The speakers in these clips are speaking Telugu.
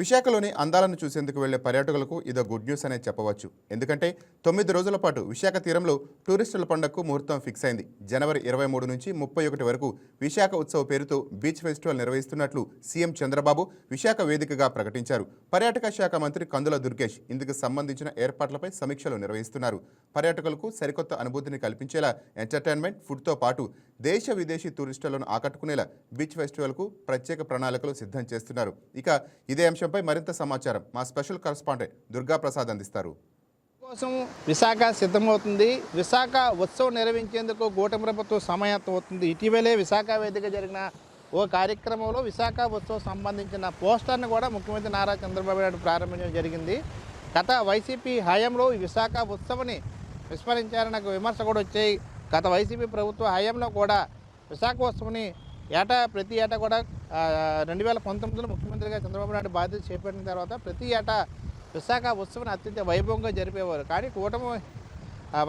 విశాఖలోని అందాలను చూసేందుకు వెళ్ళే పర్యాటకులకు ఇదో గుడ్ న్యూస్ అనే చెప్పవచ్చు. ఎందుకంటే తొమ్మిది రోజుల పాటు విశాఖ తీరంలో టూరిస్టుల పండుగకు ముహూర్తం ఫిక్స్ అయింది. జనవరి ఇరవై మూడు నుంచి ముప్పై ఒకటి వరకు విశాఖ ఉత్సవ పేరుతో బీచ్ ఫెస్టివల్ నిర్వహిస్తున్నట్లు సీఎం చంద్రబాబు విశాఖ వేదికగా ప్రకటించారు. పర్యాటక శాఖ మంత్రి కందుల దుర్గేష్ ఇందుకు సంబంధించిన ఏర్పాట్లపై సమీక్షలు నిర్వహిస్తున్నారు. పర్యాటకులకు సరికొత్త అనుభూతిని కల్పించేలా ఎంటర్టైన్మెంట్ ఫుడ్తో పాటు దేశ విదేశీ టూరిస్టులను ఆకట్టుకునేలా బీచ్ ఫెస్టివల్కు ప్రత్యేక ప్రణాళికలు సిద్ధం చేస్తున్నారు. ఇక ఇదే అంశంపై మరింత సమాచారం మా స్పెషల్ కరస్పాండెంట్ దుర్గా ప్రసాద్ అందిస్తారు. కోసం విశాఖ సిద్ధమవుతుంది. విశాఖ ఉత్సవం నిర్వహించేందుకు కూటమి ప్రభుత్వం సమాయత్తం అవుతుంది. ఇటీవలే విశాఖ వేదిక జరిగిన ఓ కార్యక్రమంలో విశాఖ ఉత్సవం సంబంధించిన పోస్టర్ను కూడా ముఖ్యమంత్రి నారా చంద్రబాబు నాయుడు ప్రారంభించడం జరిగింది. గత వైసీపీ హయాంలో ఈ విశాఖ ఉత్సవాన్ని విస్మరించారని నాకు విమర్శ కూడా వచ్చాయి. గత వైసీపీ ప్రభుత్వ హయాంలో కూడా విశాఖ ఉత్సవాన్ని ఏటా ప్రతి ఏటా కూడా రెండు వేల పంతొమ్మిదిలో ముఖ్యమంత్రిగా చంద్రబాబు నాయుడు బాధ్యత చేపట్టిన తర్వాత ప్రతి ఏటా విశాఖ ఉత్సవాన్ని అత్యంత వైభవంగా జరిపేవారు. కానీ కూటమి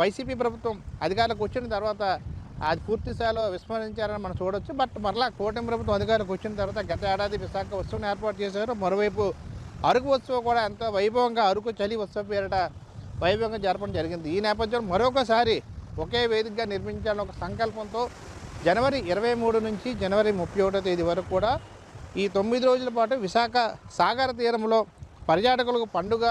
వైసీపీ ప్రభుత్వం అధికారులకు వచ్చిన తర్వాత అది పూర్తి స్థాయిలో విస్మరించారని మనం చూడొచ్చు. బట్ మరలా కూటమి ప్రభుత్వం అధికారులకు వచ్చిన తర్వాత గత ఏడాది విశాఖ ఉత్సవం ఏర్పాటు చేశారు. మరోవైపు అరకు ఉత్సవం కూడా ఎంతో వైభవంగా అరకు చలి ఉత్సవ పేరిట వైభవంగా జరపడం జరిగింది. ఈ నేపథ్యంలో మరొకసారి ఒకే వేదికగా నిర్మించాలని ఒక సంకల్పంతో జనవరి ఇరవై మూడు నుంచి జనవరి ముప్పై ఒకటో తేదీ వరకు కూడా ఈ తొమ్మిది రోజుల పాటు విశాఖ సాగర తీరంలో పర్యాటకులకు పండుగ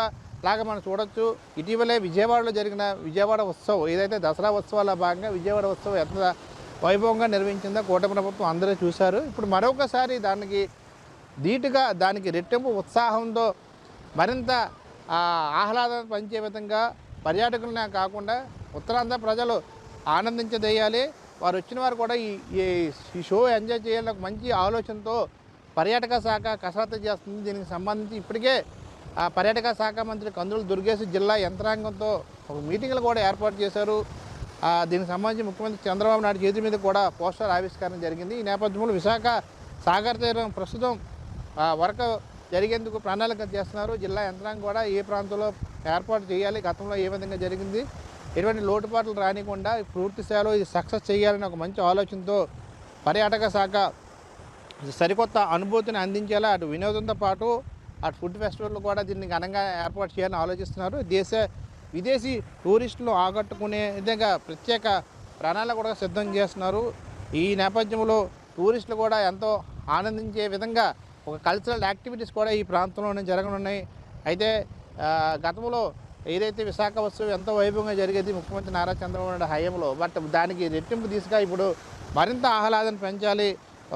లాగా మనం చూడొచ్చు. ఇటీవలే విజయవాడలో జరిగిన విజయవాడ ఉత్సవం ఏదైతే దసరా ఉత్సవాల భాగంగా విజయవాడ ఉత్సవం ఎంత వైభవంగా నిర్వహించిందో కూటమి ప్రభుత్వం అందరూ చూశారు. ఇప్పుడు మరొకసారి దానికి ధీటుగా దానికి రెట్టింపు ఉత్సాహంతో మరింత ఆ, ఆహ్లాదం పంచే విధంగా పర్యాటకులనే కాకుండా ఉత్తరాంధ్ర ప్రజలు ఆనందించదేయాలి. వారు వచ్చిన వారు కూడా ఈ ఈ- షో ఎంజాయ్ చేయాలని ఒక మంచి ఆలోచనతో పర్యాటక శాఖ కసరత్తు చేస్తుంది. దీనికి సంబంధించి ఇప్పటికే ఆ పర్యాటక శాఖ మంత్రి కందులు దుర్గేశ్ జిల్లా యంత్రాంగంతో ఒక మీటింగ్లు కూడా ఏర్పాటు చేశారు. దీనికి సంబంధించి ముఖ్యమంత్రి చంద్రబాబు నాయుడు చేతి మీద కూడా పోస్టర్ ఆవిష్కరణ జరిగింది. ఈ నేపథ్యంలో విశాఖ సాగర్ తీరం ప్రస్తుతం వరకు వర్క్ జరిగేందుకు ప్రణాళిక చేస్తున్నారు. జిల్లా యంత్రాంగం కూడా ఏ ప్రాంతంలో ఏర్పాటు చేయాలి గతంలో ఏ విధంగా జరిగింది ఎటువంటి లోటుపాట్లు రానికుండా పూర్తి స్థాయిలో ఇది సక్సెస్ చేయాలని ఒక మంచి ఆలోచనతో పర్యాటక శాఖ సరికొత్త అనుభూతిని అందించేలా అటు వినోదంతో పాటు అటు ఫుడ్ ఫెస్టివల్ కూడా దీన్ని ఘనంగా ఏర్పాటు చేయాలని ఆలోచిస్తున్నారు. దేశ విదేశీ టూరిస్టులు ఆకట్టుకునే విధంగా ప్రత్యేక ప్రణాళిక కూడా సిద్ధం చేస్తున్నారు. ఈ నేపథ్యంలో టూరిస్టులు కూడా ఎంతో ఆనందించే విధంగా ఒక కల్చరల్ యాక్టివిటీస్ కూడా ఈ ప్రాంతంలోనే జరగనున్నాయి. అయితే గతంలో ఏదైతే విశాఖ ఉత్సవం ఎంతో వైభవంగా జరిగేది ముఖ్యమంత్రి నారా చంద్రబాబు నాయుడు హయాంలో బట్ దానికి రెట్టింపు తీసుకుని ఇప్పుడు మరింత ఆహ్లాదం పెంచాలి.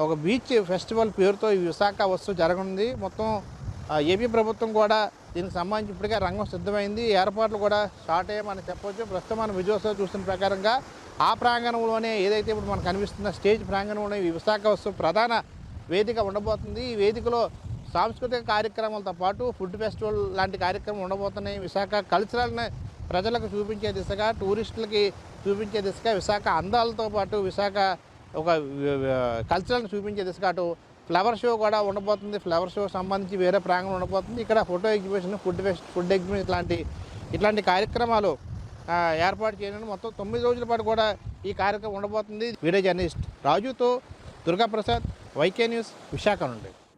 ఒక బీచ్ ఫెస్టివల్ పేరుతో ఈ విశాఖ ఉత్సవం జరగనుంది. మొత్తం ఏపీ ప్రభుత్వం కూడా దీనికి సంబంధించి ఇప్పటికే రంగం సిద్ధమైంది. ఏర్పాట్లు కూడా స్టార్ట్ అయ్యామని చెప్పవచ్చు ప్రస్తుతం మనం విజయోత్సవం చూస్తున్న ప్రకారంగా ఆ ప్రాంగణంలోనే ఏదైతే ఇప్పుడు మనకు కనిపిస్తున్న స్టేజ్ ప్రాంగణంలోనే ఈ విశాఖ ఉత్సవం ప్రధాన వేదిక ఉండబోతుంది. ఈ వేదికలో సాంస్కృతిక కార్యక్రమాలతో పాటు ఫుడ్ ఫెస్టివల్ లాంటి కార్యక్రమం ఉండబోతున్నాయి. విశాఖ కల్చరల్ని ప్రజలకు చూపించే దిశగా టూరిస్టులకి చూపించే దిశగా విశాఖ అందాలతో పాటు విశాఖ ఒక కల్చరల్ని చూపించే దిశగా అటు ఫ్లవర్ షో కూడా ఉండబోతుంది. ఫ్లవర్ షో సంబంధించి వేరే ప్రాంగణం ఉండబోతుంది. ఇక్కడ photo exhibition food fest food exhibition ఇట్లాంటి ఇట్లాంటి కార్యక్రమాలు ఏర్పాటు చేయడం మొత్తం తొమ్మిది రోజుల పాటు కూడా ఈ కార్యక్రమం ఉండబోతుంది. వీడియో జర్నలిస్ట్ రాజుతో దుర్గాప్రసాద్ వైకే న్యూస్ విశాఖ నుండి.